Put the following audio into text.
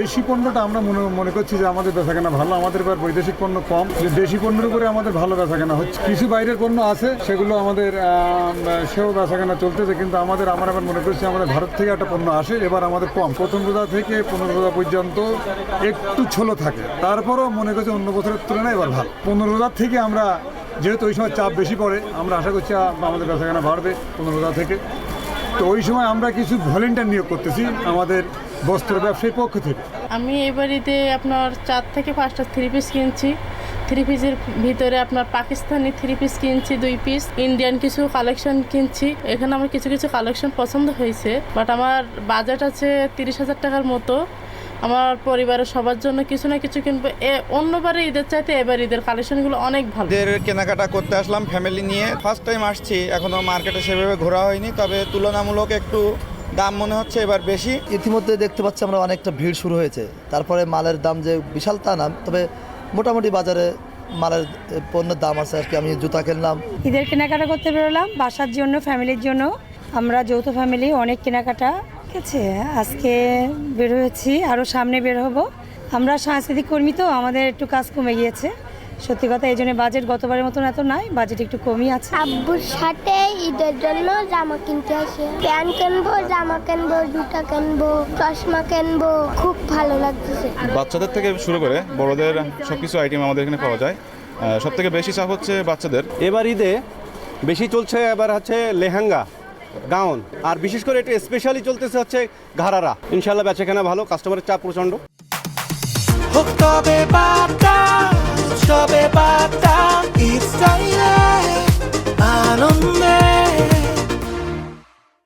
দেশি পণ্যটা আমরা মনে মনে করছি যে আমাদের বেচাকেনা ভালো, আমাদের এবার বৈদেশিক পণ্য কম। যে দেশি পণ্যের উপরে আমাদের ভালো বেচাকেনা হচ্ছে। কিছু বাইরের পণ্য আছে, সেগুলো আমাদের সেও বেচাকেনা চলতেছে, কিন্তু আমাদের, আমরা এবার মনে করছি আমাদের ভারত থেকে একটা পণ্য আসে, এবার আমাদের কম। প্রথম রোজা থেকে পনেরো রোজা পর্যন্ত একটু ছোলো থাকে। তারপরও মনে করছি অন্য বছরের তুলনায় এবার ভালো। পনেরো রোজার থেকে আমরা, যেহেতু ওই সময় চাপ বেশি পড়ে, আমরা আশা করছি আমাদের বেচাকেনা বাড়বে পনেরো রোজা থেকে। তো ওই সময় আমরা কিছু ভলেন্টিয়ার নিয়োগ করতেছি। আমাদের বস্ত্র ব্যবসায়ীর পক্ষ থেকে? আমি এই বাড়িতে আপনার চার থেকে পাঁচটা থ্রি পিস কিনছি। থ্রি পিসের ভিতরে আপনার পাকিস্তানি থ্রি পিস কিনছি দুই পিস ইন্ডিয়ান কিছু কালেকশন কিনছি। এখানে আমার কিছু কিছু কালেকশন পছন্দ হয়েছে বাট আমার বাজেট আছে তিরিশ হাজার টাকার মতো। আমার পরিবারের সবার জন্য কিছু না কিছু কিনবো। এ অন্যবারে ঈদের চাইতে এবার ঈদের কালেকশনগুলো অনেক ভালো। ঈদের কেনাকাটা করতে আসলাম ফ্যামিলি নিয়ে। ফার্স্ট টাইম আসছি এখনও মার্কেটে সেভাবে ঘোরা হয়নি তবে তুলনামূলক একটু দাম মনে হচ্ছে এবার বেশি। ইতিমধ্যে দেখতে পাচ্ছি আমরা অনেকটা ভিড় শুরু হয়েছে। তারপরে মালের দাম যে বিশাল তা না তবে মোটামুটি বাজারে মালের পণ্যের দাম আছে আর কি। আমি জুতা কিনলাম। ঈদের কেনাকাটা করতে বেরোলাম বাসার জন্য ফ্যামিলির জন্য। আমরা যৌথ ফ্যামিলি অনেক কেনাকাটা। আছে আজকে বের হয়েছি আরও সামনে বের হব। আমরা সাংস্কৃতিক কর্মী তো আমাদের একটু কাজ কমে গিয়েছে। সত্যি কথা এই জন্য বাজেট গতবারের মতন এত নাই বাজেট একটু কমই আছে। আব্বুর সাথে ঈদের জন্য জামা কিনতে আসে। প্যান্ট কিনবো জামা কিনবো জুতা কিনবো চশমা কিনবো খুব ভালো লাগতেছে। বাচ্চাদের থেকে শুরু করে বড়দের সব কিছু আইটেম আমাদের এখানে পাওয়া যায়। সব থেকে বেশি চাপ হচ্ছে বাচ্চাদের। এবার ঈদে বেশি চলছে এবার হচ্ছে লেহেঙ্গা গাউন আর বিশেষ করে এটা স্পেশালি চলতেছে হচ্ছে ঘাড়ারা। ইনশাল্লাহ বেচাকেনা ভালো কাস্টমারের চাপ প্রচণ্ড।